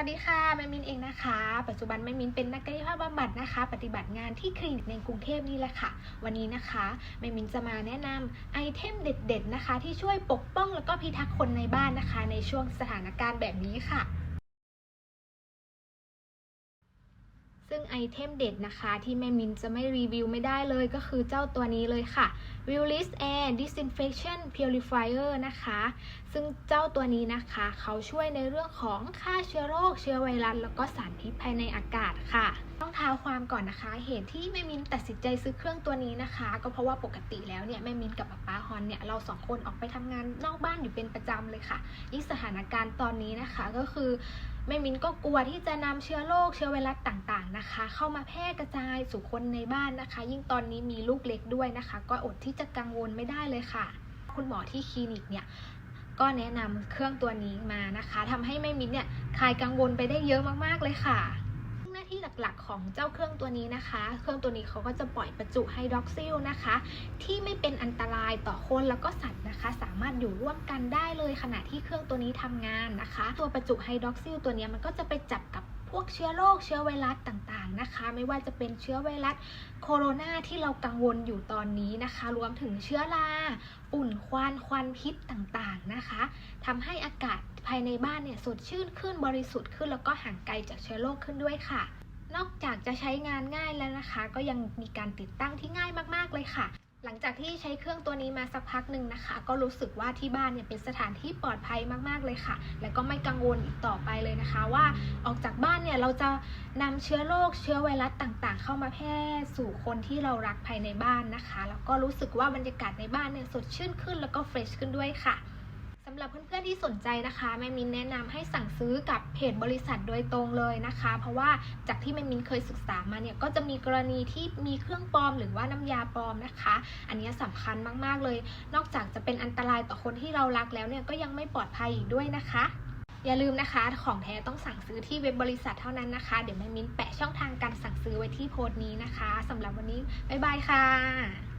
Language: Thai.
วัสดีค่ะแม่มินเองนะคะ ปัจจุบันแม่มินเป็นนักกายภาพบำบัดนะคะ ปฏิบัติงานที่คลินิกในกรุงเทพนี่แหละค่ะ วันนี้นะคะแม่มินจะมาแนะนำไอเทมเด็ด ๆ นะคะ ที่ช่วยปกป้องแล้วก็พิทักษ์คนในบ้านนะคะ ในช่วงสถานการณ์แบบนี้ค่ะ ซึ่งไอเทมเด็ดนะคะที่แม่มินจะไม่รีวิวไม่ได้เลยก็คือเจ้าตัวนี้เลยค่ะ w i l l i s Air Disinfection Purifier นะคะ ซึ่งเจ้าตัวนี้นะคะเขาช่วยในเรื่องของฆ่าเชื้อโรค เชื้อไวรัสแล้วก็สารพิษภายในอากาศค่ะ ต้องท้าความก่อนนะคะ เหตุที่แม่มินตัดสินใจซื้อเครื่องตัวนี้นะคะ ก็เพราะว่าปกติแล้วเนี่ยแม่มินกับป๊าป๊าฮอนเนี่ยเราสองคนออกไปทำงานนอกบ้านอยู่เป็นประจำเลยค่ะยิ่งสถานการณ์ตอนนี้นะคะก็คือ แม่มินก็กลัวที่จะนำเชื้อโรคเชื้อไวรัสต่างๆนะคะ เข้ามาแพร่กระจายสู่คนในบ้านนะคะ ยิ่งตอนนี้มีลูกเล็กด้วยนะคะ ก็อดที่จะกังวลไม่ได้เลยค่ะ คุณหมอที่คลินิกเนี่ยก็แนะนำเครื่องตัวนี้มานะคะทำให้แม่มินเนี่ยคลายกังวลไปได้เยอะมากๆเลยค่ะ ที่หลักๆ ของเจ้าเครื่องตัวนี้นะคะ เครื่องตัวนี้เขาก็จะปล่อยประจุไฮดรอกซิลนะคะ ที่ไม่เป็นอันตรายต่อคนแล้วก็สัตว์นะคะ สามารถอยู่ร่วมกันได้เลยขณะที่เครื่องตัวนี้ทำงานนะคะ ตัวประจุไฮดรอกซิลตัวนี้มันก็จะไปจับกับพวกเชื้อโรคเชื้อไวรัสต่างๆนะคะ ไม่ว่าจะเป็นเชื้อไวรัสโคโรนาที่เรากังวลอยู่ตอนนี้นะคะ รวมถึงเชื้อราฝุ่นควันควันพิษต่างๆนะคะทำให้อากาศภายในบ้านเนี่ยสดชื่นขึ้นบริสุทธิ์ขึ้นแล้วก็ห่างไกลจากเชื้อโรคขึ้นด้วยค่ะ นอกจากจะใช้งานง่ายแล้วนะคะ ก็ยังมีการติดตั้งที่ง่ายมากๆเลยค่ะ หลังจากที่ใช้เครื่องตัวนี้มาสักพักหนึ่งนะคะ ก็รู้สึกว่าที่บ้านเนี่ยเป็นสถานที่ปลอดภัยมากๆเลยค่ะ และก็ไม่กังวลอีกต่อไปเลยนะคะ ว่าออกจากบ้านเนี่ยเราจะนำเชื้อโรคเชื้อไวรัสต่างๆ เข้ามาแพร่สู่คนที่เรารักภายในบ้านนะคะ แล้วก็รู้สึกว่าบรรยากาศในบ้านเนี่ยสดชื่นขึ้น แล้วก็เฟรชขึ้นด้วยค่ะำหรับเพื่อนๆที่สนใจนะคะแม่มินแนะนำให้สั่งซื้อกับเพจบริษัทโดยตรงเลยนะคะ เพราะว่าจากที่แม่มินเคยศึกษามาเนี่ยก็จะมีกรณีที่มีเครื่องปลอมหรือว่าน้ำยาปลอมนะคะ อันนี้สำคัญมากๆเลย นอกจากจะเป็นอันตรายต่อคนที่เรารักแล้วเนี่ยก็ยังไม่ปลอดภัยอีกด้วยนะคะอย่าลืมนะคะของแท้ต้องสั่งซื้อที่เว็บบริษัทเท่านั้นนะคะ เดี๋ยวแม่มินแปะช่องทางการสั่งซื้อไว้ที่โพสต์นี้นะคะสำหรับวันนี้ บ๊ายบายค่ะ